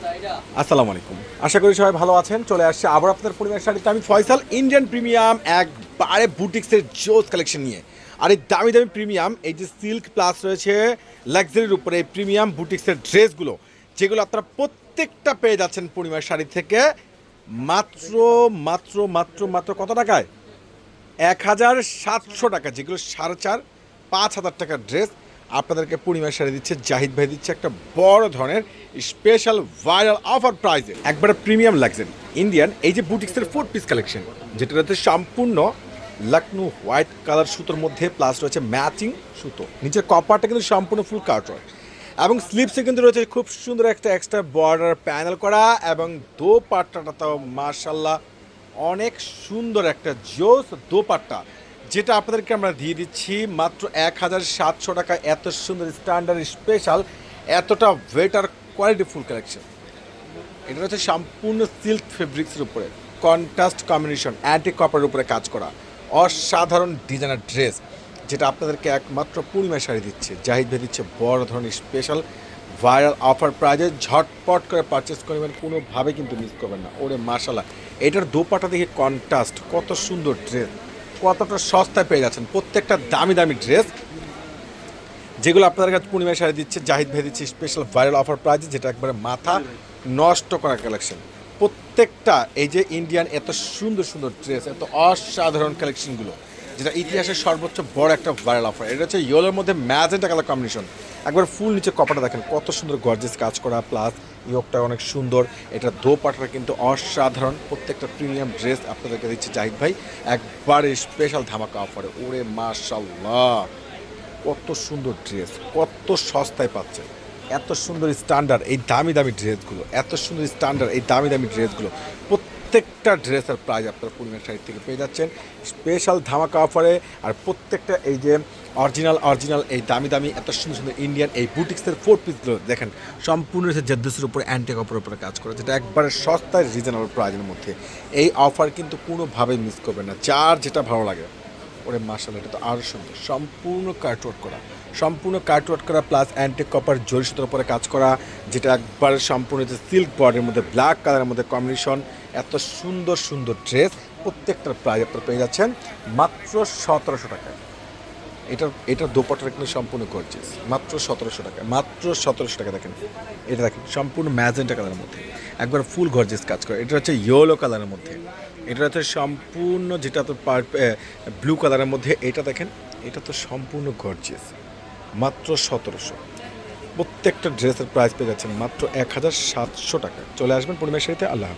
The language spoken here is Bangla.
আসসালামু আলাইকুম আশা করি সবাই ভালো আছেন। চলে আসছে আবার আপনাদের পরিবার শাড়িতে। আমি ফয়সাল ইন্ডিয়ান প্রিমিয়াম একবারে বুটিক্সের জোস কালেকশন নিয়ে। আর এই দামি দামি প্রিমিয়াম এই যে সিল্ক প্লাস রয়েছে লাক্সারির উপরে এই প্রিমিয়াম বুটিক্সের ড্রেসগুলো যেগুলো আপনারা প্রত্যেকটা পেয়ে যাচ্ছেন পূর্ণিমার শাড়ি থেকে। মাত্র মাত্র মাত্র মাত্র কত টাকায়? এক হাজার সাতশো টাকা, যেগুলো সাড়ে চার, পাঁচ হাজার টাকার ড্রেস আপনাদেরকে পূর্ণিমা শাড়ি দিচ্ছে, জাহিদ ভাই দিচ্ছে একটা বড় ধরনের স্পেশাল ভাইরাল অফার প্রাইজে একবারে প্রিমিয়াম লাগছেন ইন্ডিয়ান এই যে বুটিক্সের ফোর পিস কালেকশন যেটা রয়েছে সম্পূর্ণ লখনৌ হোয়াইট কালার সুতোর মধ্যে প্লাস রয়েছে ম্যাচিং সুতো। নিচের কপারটা কিন্তু সম্পূর্ণ ফুল কাট এবং স্লিপসে কিন্তু রয়েছে খুব সুন্দর একটা এক্সট্রা বর্ডার প্যানেল করা এবং দো পাট্টাটা তো মার্শাল্লাহ অনেক সুন্দর একটা জোস দোপাট্টা। যেটা আপনাদেরকে আমরা দিয়ে দিচ্ছি, মাত্র এক হাজার সাতশো টাকা। এত সুন্দর স্ট্যান্ডার্ড স্পেশাল এতটা বেটার কোয়ালিটি ফুল কালেকশন এটা হচ্ছে সম্পূর্ণ সিল্ক ফেব্রিক্সের উপরে। কন্ট্রাস্ট কম্বিনেশন অ্যান্টি কপারের উপরে কাজ করা। অসাধারণ ডিজাইনার ড্রেস যেটা আপনাদেরকে একমাত্র পূর্ণিমা শাড়ি দিচ্ছে। জাহিদ ভাই দিচ্ছে বড় ধরনের স্পেশাল ভাইরাল অফার প্রাইজে ঝটপট করে পারচেস করবেন, কোনোভাবে কিন্তু মিস করবেন না। ওরে মাশাল্লাহ এটার দোপাটা দেখে কন্ট্রাস্ট কত সুন্দর ড্রেস কতটা সস্তায় পেয়ে যাচ্ছেন। প্রত্যেকটা দামি দামি ড্রেস যেগুলো আপনাদের কাছে পূর্ণিমা শাড়ি দিচ্ছে, জাহিদ ভাই দিচ্ছে স্পেশাল ভাইরাল অফার প্রাইজ যেটা একবারে মাথা নষ্ট করা কালেকশন প্রত্যেকটা এই যে ইন্ডিয়ান এত সুন্দর সুন্দর ড্রেস এত অসাধারণ কালেকশনগুলো যেটা ইতিহাসের সর্বোচ্চ বড় একটা ভাইরাল অফার এটা হচ্ছে ইয়েলোর মধ্যে ম্যাজেন্টা কালার কম্বিনেশন একবার ফুল নিচে কপাটা দেখেন, কত সুন্দর গর্জেস কাজ করা প্লাস ইয়োগটা অনেক সুন্দর। এটা দোপাটাটা কিন্তু অসাধারণ। প্রত্যেকটা প্রিমিয়াম ড্রেস আপনাদেরকে দিচ্ছে জাহিদ ভাই। একবারে স্পেশাল ধামাকা অফারে ওরে মাশাল্লাহ কত সুন্দর ড্রেস কত সস্তায় পাচ্ছে। এত সুন্দর স্ট্যান্ডার্ড এই দামি দামি ড্রেসগুলো এত সুন্দর স্ট্যান্ডার্ড এই দামি দামি ড্রেসগুলো প্রত্যেকটা ড্রেসের প্রাইস আপনারা পূর্ণিমার সাইড থেকে পেয়ে যাচ্ছেন। স্পেশাল ধামাকা অফারে আর প্রত্যেকটা এই যে অরিজিনাল অরিজিনাল এই দামি দামি, এত সুন্দর সুন্দর ইন্ডিয়ান এই বুটিক্সের ফোর পিসগুলো দেখেন, সম্পূর্ণ হচ্ছে জেদ্দুসের উপরে অ্যান্টি কাপড়ের উপরে কাজ করে, যেটা একবারে সস্তায় রিজনেবল প্রাইজের মধ্যে। এই অফার কিন্তু কোনোভাবেই মিস করবেন না। যার যেটা ভালো লাগে, ওরে মার্শাল এটা তো আরও সুন্দর। সম্পূর্ণ কার্টওয়ার্ক করা। সম্পূর্ণ কার্টওয়ার্ক করা প্লাস অ্যান্টিক কপার জরি উপরে কাজ করা, যেটা একবারে সম্পূর্ণ যে সিল্ক বর্ডের মধ্যে ব্ল্যাক কালারের মধ্যে কম্বিনেশন এত সুন্দর সুন্দর ড্রেস প্রত্যেকটার প্রাইস আপনারা পেয়ে যাচ্ছেন মাত্র সতেরোশো টাকায়। এটা এটা দোপাটার কিন্তু সম্পূর্ণ গর্জিয়াস মাত্র সতেরোশো টাকা মাত্র সতেরোশো টাকা দেখেন। এটা দেখেন, সম্পূর্ণ ম্যাজেন্টা কালারের মধ্যে। একবার ফুল গর্জিয়াস কাজ করে। এটা হচ্ছে ইয়েলো কালারের মধ্যে। এটা হচ্ছে সম্পূর্ণ যেটা তো ব্লু কালারের মধ্যে। এটা দেখেন, এটা তো সম্পূর্ণ গর্জিয়াস মাত্র সতেরোশো। প্রত্যেকটা ড্রেসের প্রাইস পেয়ে যাচ্ছেন মাত্র এক হাজার সাতশো টাকা চলে আসবেন পরিমেশ শাড়িতে আল্লাহ।